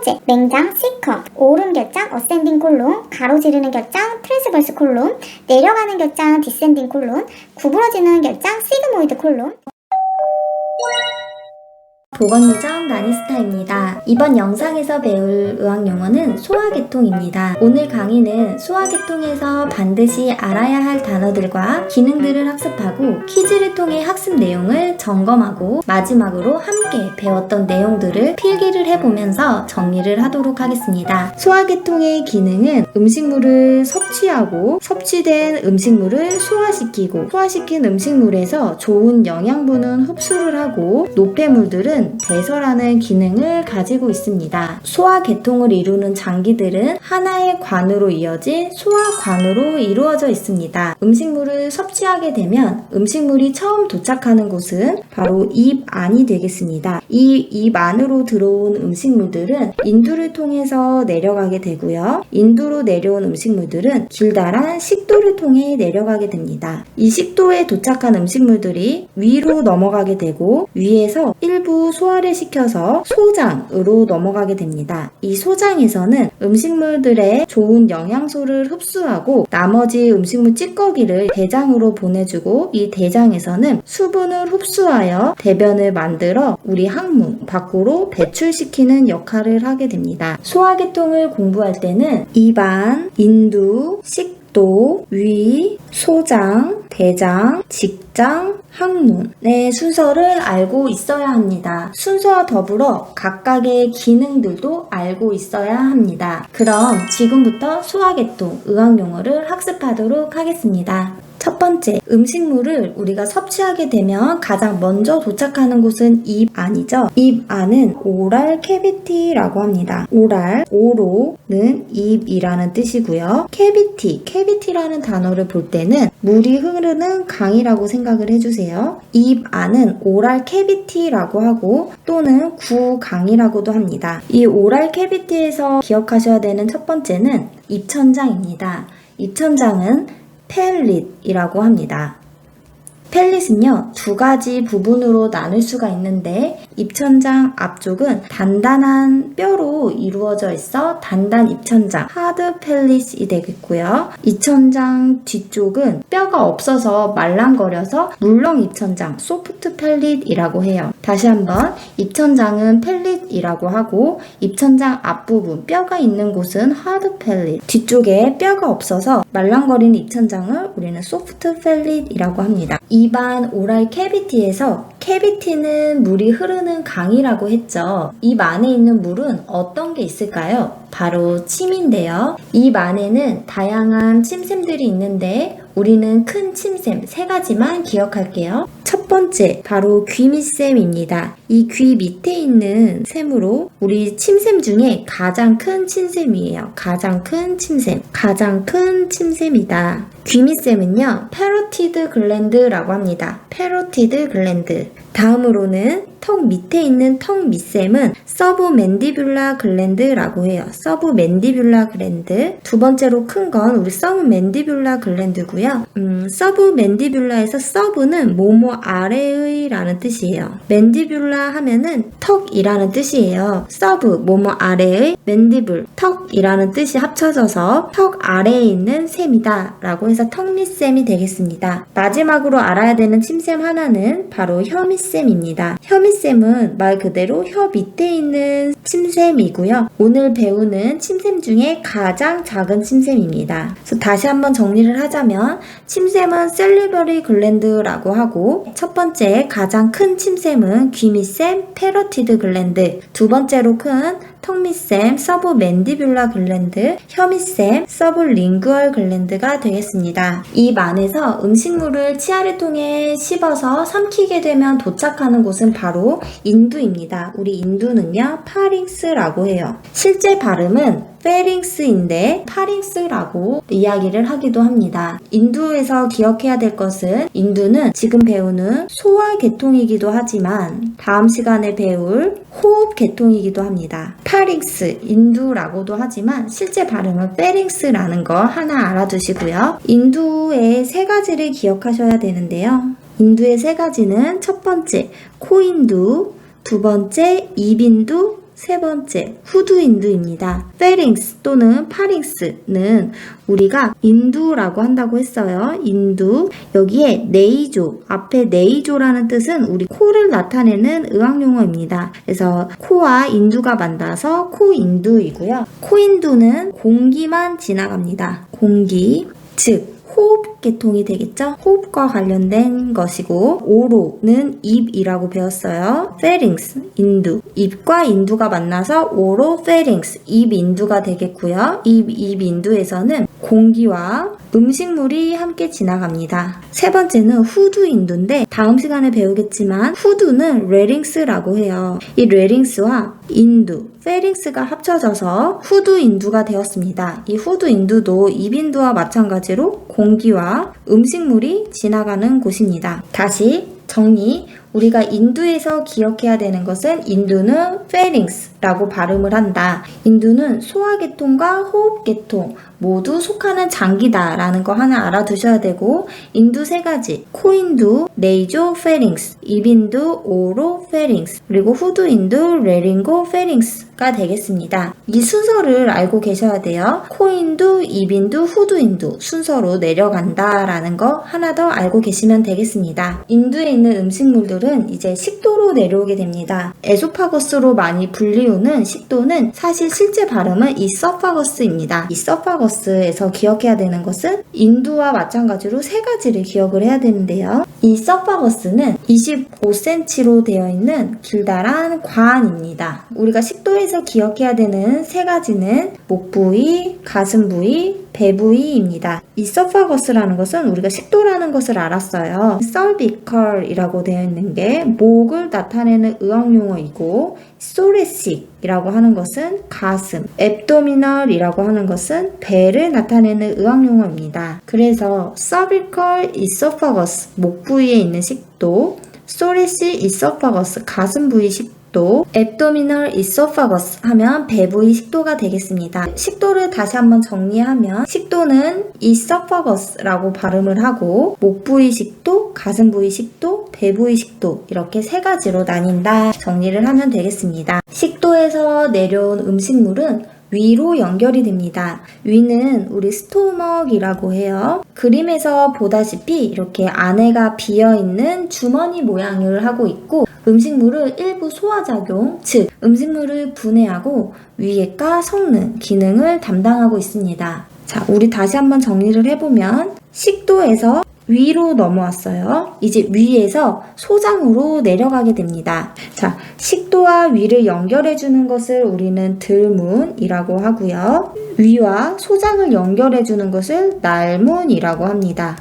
번째, 맹장 C컵, 오름 결장 어센딩 콜론, 가로지르는 결장 트랜스버스 콜론, 내려가는 결장 디센딩 콜론, 구부러지는 결장 시그모이드 콜론. 보건유전 나니스타입니다. 이번 영상에서 배울 의학 용어는 소화계통입니다. 오늘 강의는 소화계통에서 반드시 알아야 할 단어들과 기능들을 학습하고 퀴즈를 통해 학습 내용을 점검하고 마지막으로 함께 배웠던 내용들을 필기를 해보면서 정리를 하도록 하겠습니다. 소화계통의 기능은 음식물을 섭취하고 섭취된 음식물을 소화시키고 소화시킨 음식물에서 좋은 영양분은 흡수를 하고 노폐물들은 배설하는 기능을 가지고 있습니다. 소화 계통을 이루는 장기들은 하나의 관으로 이어진 소화관으로 이루어져 있습니다. 음식물을 섭취하게 되면 음식물이 처음 도착하는 곳은 바로 입 안이 되겠습니다. 이 입 안으로 들어온 음식물들은 인두를 통해서 내려가게 되고요. 인두로 내려온 음식물들은 길다란 식도를 통해 내려가게 됩니다. 이 식도에 도착한 음식물들이 위로 넘어가게 되고 위에서 일부 소화를 시켜서 소장으로 넘어가게 됩니다. 이 소장에서는 음식물들의 좋은 영양소를 흡수하고 나머지 음식물 찌꺼기를 대장으로 보내주고 이 대장에서는 수분을 흡수하여 대변을 만들어 우리 항문 밖으로 배출시키는 역할을 하게 됩니다. 소화계통을 공부할 때는 입안, 인두, 식 도, 위, 소장, 대장, 직장, 항문의 순서를 알고 있어야 합니다. 순서와 더불어 각각의 기능들도 알고 있어야 합니다. 그럼 지금부터 소화계통 의학 용어를 학습하도록 하겠습니다. 첫 번째, 음식물을 우리가 섭취하게 되면 가장 먼저 도착하는 곳은 입 안이죠. 입 안은 오랄 캐비티라고 합니다. 오랄, 오로는 입이라는 뜻이고요. 캐비티, 캐비티라는 단어를 볼 때는 물이 흐르는 강이라고 생각을 해주세요. 입 안은 오랄 캐비티라고 하고 또는 구강이라고도 합니다. 이 오랄 캐비티에서 기억하셔야 되는 첫 번째는 입천장입니다. 입천장은 펠릿이라고 합니다. 펠릿은요, 두 가지 부분으로 나눌 수가 있는데, 입천장 앞쪽은 단단한 뼈로 이루어져 있어 단단 입천장, 하드 펠릿이 되겠고요. 입천장 뒤쪽은 뼈가 없어서 말랑거려서 물렁 입천장, 소프트 펠릿이라고 해요. 다시 한번, 입천장은 펠릿이라고 하고, 입천장 앞부분, 뼈가 있는 곳은 하드 펠릿, 뒤쪽에 뼈가 없어서 말랑거리는 입천장을 우리는 소프트 펠릿이라고 합니다. 입안 오랄 캐비티에서 캐비티는 물이 흐르는 강이라고 했죠. 입 안에 있는 물은 어떤 게 있을까요? 바로 침인데요. 입 안에는 다양한 침샘들이 있는데 우리는 큰 침샘 세 가지만 기억할게요. 첫 번째, 바로 귀밑샘입니다. 이 귀 밑에 있는 샘으로 우리 침샘 중에 가장 큰 침샘이에요. 가장 큰 침샘. 가장 큰 침샘이다. 귀밑샘은요, 페로티드 글랜드라고 합니다. 페로티드 글랜드. 다음으로는 턱 밑에 있는 턱 밑샘은 서브 맨디뷸라 글랜드라고 해요. 서브 맨디뷸라 글랜드. 두 번째로 큰 건 우리 서브 맨디뷸라 글랜드고요. 음, 서브 맨디뷸라에서 서브는 뭐뭐 아래의라는 뜻이에요. 맨디뷸라 하면은 턱이라는 뜻이에요. 서브 뭐뭐 아래의 맨디블 턱이라는 뜻이 합쳐져서 턱 아래에 있는 샘이다라고 해서 턱 밑샘이 되겠습니다. 마지막으로 알아야 되는 침샘 하나는 바로 혀밑 샘입니다. 혀밑샘은 말 그대로 혀 밑에 있는 침샘이고요. 오늘 배우는 침샘 중에 가장 작은 침샘입니다. 그래서 다시 한번 정리를 하자면 침샘은 셀리버리 글랜드라고 하고 첫 번째 가장 큰 침샘은 귀밑샘 페러티드 글랜드 두 번째로 큰 턱밑샘 서브 맨디뷸라 글랜드 혀밑샘 서브 링구얼 글랜드가 되겠습니다. 입 안에서 음식물을 치아를 통해 씹어서 삼키게 되면 도착하는 곳은 바로 인두입니다. 우리 인두는요 파링스라고 해요. 실제 발음은 페링스인데 파링스라고 이야기를 하기도 합니다. 인두에서 기억해야 될 것은 인두는 지금 배우는 소화 계통이기도 하지만 다음 시간에 배울 호흡 계통이기도 합니다. 파링스, 인두라고도 하지만 실제 발음은 페링스라는 거 하나 알아두시고요. 인두의 세 가지를 기억하셔야 되는데요. 인두의 세 가지는 첫 번째 코인두, 두 번째 입인두, 세 번째, 후두인두입니다. 페링스 또는 파링스는 우리가 인두라고 한다고 했어요. 인두. 여기에 네이조, 앞에 네이조라는 뜻은 우리 코를 나타내는 의학용어입니다. 그래서 코와 인두가 만나서 코인두이고요. 코인두는 공기만 지나갑니다. 공기. 즉, 호흡 계통이 되겠죠? 호흡과 관련된 것이고 오로는 입이라고 배웠어요. 페링스, 인두. 입과 인두가 만나서 오로 페링스, 입 인두가 되겠고요. 입, 입 인두에서는 공기와 음식물이 함께 지나갑니다. 세 번째는 후두 인두인데 다음 시간에 배우겠지만 후두는 레링스라고 해요. 이 레링스와 인두, 페링스가 합쳐져서 후두 인두가 되었습니다. 이 후두 인두도 입 인두와 마찬가지로 공기와 음식물이 지나가는 곳입니다. 다시 정리. 우리가 인두에서 기억해야 되는 것은 인두는 페링스 라고 발음을 한다. 인두는 소화계통과 호흡계통 모두 속하는 장기다 라는 거 하나 알아두셔야 되고 인두 세 가지 코인두, 네이조, 페링스, 입인두, 오로, 페링스 그리고 후두인두, 레링고, 페링스가 되겠습니다. 이 순서를 알고 계셔야 돼요. 코인두, 입인두, 후두인두 순서로 내려간다 라는 거 하나 더 알고 계시면 되겠습니다. 인두에 있는 음식물들은 이제 식도로 내려오게 됩니다. 에소파거스로 많이 불리 우는 식도는 사실 실제 발음은 이 서파거스입니다. 이 서파거스에서 기억해야 되는 것은 인두와 마찬가지로 세 가지를 기억을 해야 되는데요. 이 서파거스는 25cm로 되어 있는 길다란 관입니다. 우리가 식도에서 기억해야 되는 세 가지는 목 부위, 가슴 부위, 배 부위입니다. 이 서파거스라는 것은 우리가 식도라는 것을 알았어요. cervical이라고 되어 있는 게 목을 나타내는 의학 용어이고 소레 식이라고 하는 것은 가슴, abdominal이라고 하는 것은 배를 나타내는 의학 용어입니다. 그래서 cervical esophagus 목 부위에 있는 식도, thoracic esophagus 가슴 부위 식도 또 abdominal esophagus 하면 배 부위 식도가 되겠습니다. 식도를 다시 한번 정리하면 식도는 esophagus라고 발음을 하고 목 부위 식도, 가슴 부위 식도, 배 부위 식도 이렇게 세 가지로 나뉜다 정리를 하면 되겠습니다. 식도에서 내려온 음식물은 위로 연결이 됩니다. 위는 우리 스토먹이라고 해요. 그림에서 보다시피 이렇게 안에가 비어 있는 주머니 모양을 하고 있고 음식물을 일부 소화작용, 즉 음식물을 분해하고 위액과 섞는 기능을 담당하고 있습니다. 자, 우리 다시 한번 정리를 해보면 식도에서 위로 넘어왔어요. 이제 위에서 소장으로 내려가게 됩니다. 자, 식도와 위를 연결해 주는 것을 우리는 들문이라고 하고요. 위와 소장을 연결해 주는 것을 날문이라고 합니다.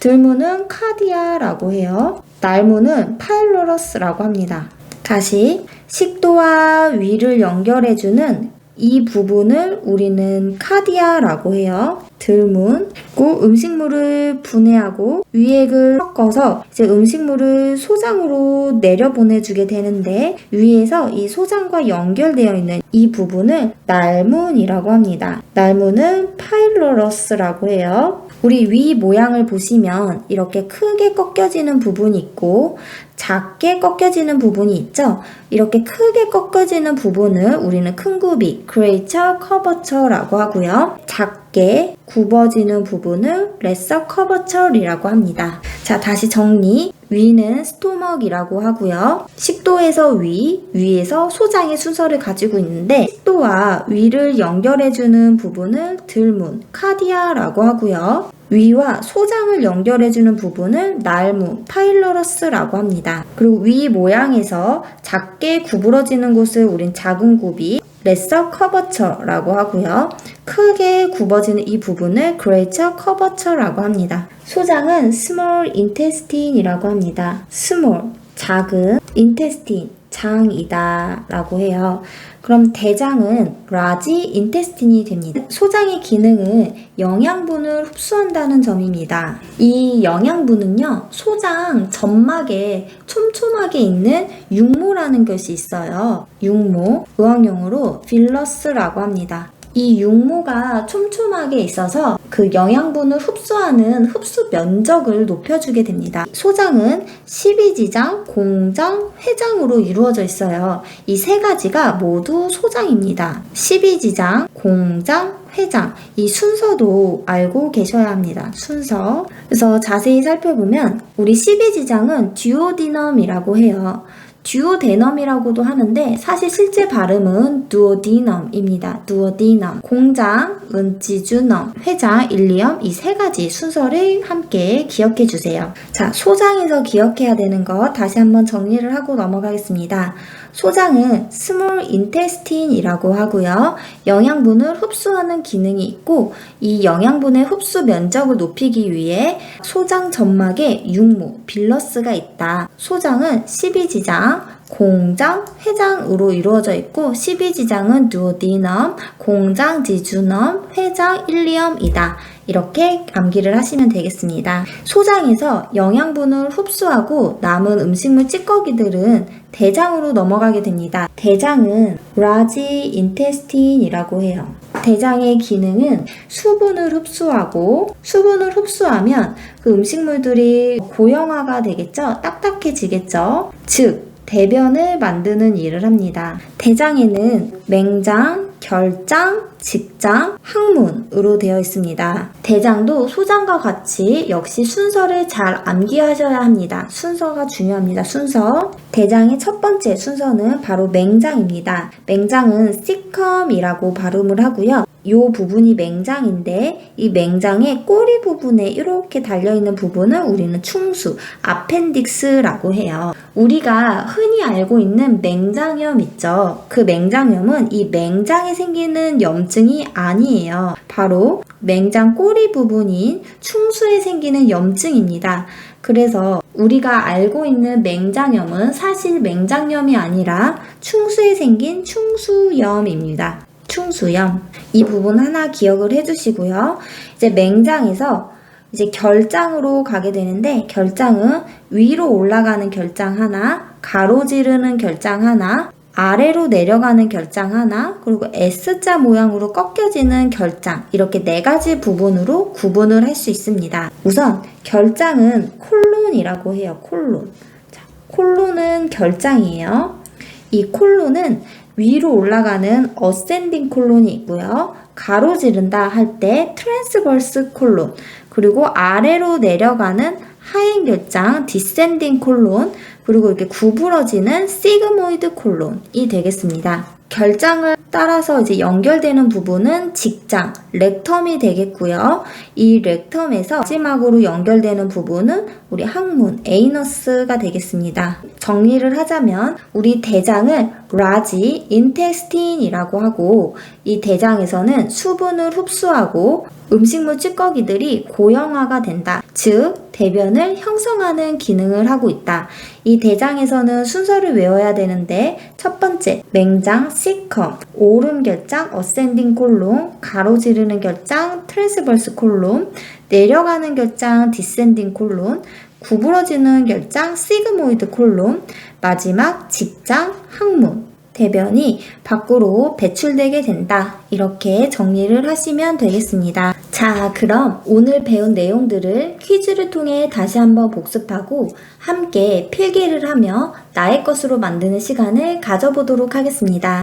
들문은 카디아라고 해요. 날문은 파일로러스라고 합니다. 다시 식도와 위를 연결해 주는 이 부분을 우리는 카디아라고 해요. 들문. 고 음식물을 분해하고 위액을 섞어서 이제 음식물을 소장으로 내려보내주게 되는데 위에서 이 소장과 연결되어 있는 이 부분을 날문이라고 합니다. 날문은 파일로러스라고 해요. 우리 위 모양을 보시면 이렇게 크게 꺾여지는 부분이 있고 작게 꺾여지는 부분이 있죠. 이렇게 크게 꺾여지는 부분을 우리는 큰 굽이 creature curvature라고 하고요. 작 게 굽어지는 부분을 lesser curvature이라고 합니다. 자, 다시 정리. 위는 스토먹이라고 하고요. 식도에서 위, 위에서 소장의 순서를 가지고 있는데 식도와 위를 연결해주는 부분을 들문, 카디아라고 하고요. 위와 소장을 연결해주는 부분을 날문, 파일러러스라고 합니다. 그리고 위 모양에서 작게 구부러지는 곳을 우린 작은 굽이 레서 커버처라고 하고요. 크게 굽어지는 이 부분을 그레이처 커버처라고 합니다. 소장은 small intestine이라고 합니다. small, 작은, intestine, 장이다 라고 해요. 그럼 대장은 large intestine이 됩니다. 소장의 기능은 영양분을 흡수한다는 점입니다. 이 영양분은요, 소장 점막에 촘촘하게 있는 육모라는 것이 있어요. 육모, 의학용어로 빌러스라고 합니다. 이 육모가 촘촘하게 있어서 그 영양분을 흡수하는 흡수 면적을 높여주게 됩니다. 소장은 12지장, 공장, 회장으로 이루어져 있어요. 이 세 가지가 모두 소장입니다. 12지장, 공장, 회장. 이 순서도 알고 계셔야 합니다. 순서. 그래서 자세히 살펴보면 우리 12지장은 듀오디넘이라고 해요. 듀오데넘이라고도 하는데 사실 실제 발음은 두오디넘입니다. 두오디넘. 공장, 은지주넘, 회장, 일리엄 이 세 가지 순서를 함께 기억해 주세요. 자, 소장에서 기억해야 되는 것 다시 한번 정리를 하고 넘어가겠습니다. 소장은 스몰 인테스틴이라고 하고요. 영양분을 흡수하는 기능이 있고 이 영양분의 흡수 면적을 높이기 위해 소장 점막에 육모, 빌러스가 있다. 소장은 12지장, 공장, 회장으로 이루어져 있고 12지장은 두오디넘, 공장, 지주넘, 회장, 일리엄이다. 이렇게 암기를 하시면 되겠습니다. 소장에서 영양분을 흡수하고 남은 음식물 찌꺼기들은 대장으로 넘어가게 됩니다. 대장은 라지 인테스틴이라고 해요. 대장의 기능은 수분을 흡수하고 수분을 흡수하면 그 음식물들이 고형화가 되겠죠? 딱딱해지겠죠? 즉 대변을 만드는 일을 합니다. 대장에는 맹장, 결장, 직장, 항문으로 되어 있습니다. 대장도 소장과 같이 역시 순서를 잘 암기하셔야 합니다. 순서가 중요합니다. 순서. 대장의 첫 번째 순서는 바로 맹장입니다. 맹장은 시컴이라고 발음을 하고요. 이 부분이 맹장인데 이 맹장의 꼬리 부분에 이렇게 달려있는 부분은 우리는 충수, 아펜딕스라고 해요. 우리가 흔히 알고 있는 맹장염 있죠. 그 맹장염은 이 맹장에 생기는 염증이 아니에요. 바로 맹장 꼬리 부분인 충수에 생기는 염증입니다. 그래서 우리가 알고 있는 맹장염은 사실 맹장염이 아니라 충수에 생긴 충수염입니다. 충수염. 이 부분 하나 기억을 해주시고요. 이제 맹장에서 이제 결장으로 가게 되는데 결장은 위로 올라가는 결장 하나, 가로지르는 결장 하나, 아래로 내려가는 결장 하나, 그리고 S자 모양으로 꺾여지는 결장, 이렇게 네 가지 부분으로 구분을 할 수 있습니다. 우선, 결장은 콜론이라고 해요, 콜론. 자, 콜론은 결장이에요. 이 콜론은 위로 올라가는 어센딩 콜론이 있고요. 가로지른다 할 때 트랜스버스 콜론, 그리고 아래로 내려가는 하행 결장 디센딩 콜론, 그리고 이렇게 구부러지는 시그모이드 콜론이 되겠습니다. 결장을 따라서 이제 연결되는 부분은 직장, 렉텀이 되겠고요. 이 렉텀에서 마지막으로 연결되는 부분은 우리 항문, 에이너스가 되겠습니다. 정리를 하자면 우리 대장을 라지 인테스틴이라고 하고 이 대장에서는 수분을 흡수하고 음식물 찌꺼기들이 고형화가 된다. 즉, 대변을 형성하는 기능을 하고 있다. 이 대장에서는 순서를 외워야 되는데, 첫 번째, 맹장, 시컴, 오름 결장, 어센딩 콜론, 가로지르는 결장, 트랜스버스 콜론, 내려가는 결장, 디센딩 콜론, 구부러지는 결장, 시그모이드 콜론, 마지막 직장, 항문. 대변이 밖으로 배출되게 된다. 이렇게 정리를 하시면 되겠습니다. 자, 그럼 오늘 배운 내용들을 퀴즈를 통해 다시 한번 복습하고 함께 필기를 하며 나의 것으로 만드는 시간을 가져보도록 하겠습니다.